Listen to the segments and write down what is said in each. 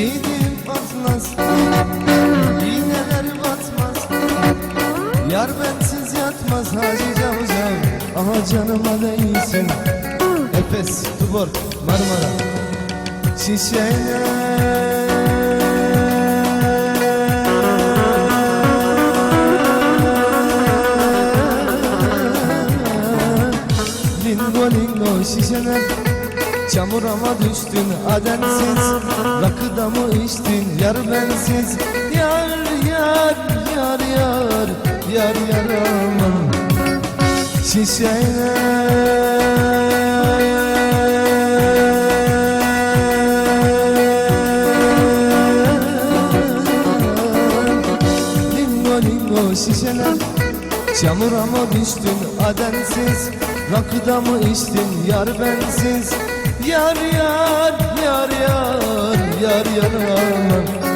Giydim atlas İğneler batmaz. Yar bensiz yatmaz Hacı Cavcav Aha canıma değilsin. Efes, Tuborg, Marmara. Şişeler Lingo lingo şişeler Çamurama düştün adensiz. Rakıda mı içtin yar bensiz. Yar yar yar yar Yar yar aman lingo şişeler Çamura mı düştün adensiz. Rakıda mı içtin yar bensiz Yar yar yar yar yar yar aman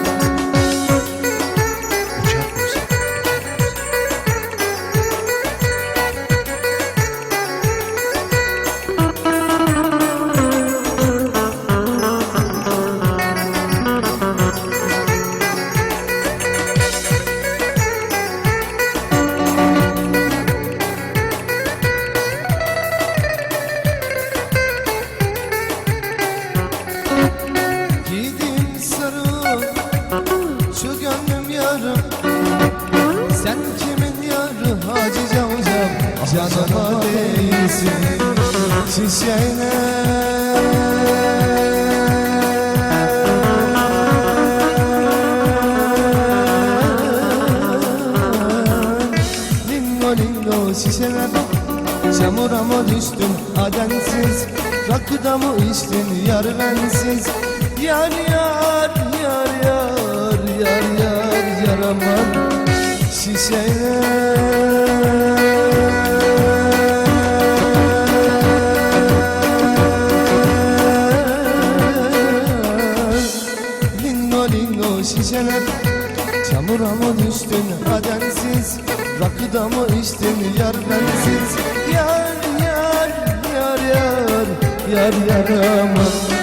Sen kimin yarı Hacı Cavcav Canıma değilsin. Lingo şişeler Çamura mı düştün? Adensiz. Rakıda mı içtin? Yar bensiz. Yar yar yar yar yar yar yar aman Şişeler Lingo lingo şişeler Çamura mı düştün adensiz Rakıda mı içtin yar bensiz Yar yar yar yar Yar yar aman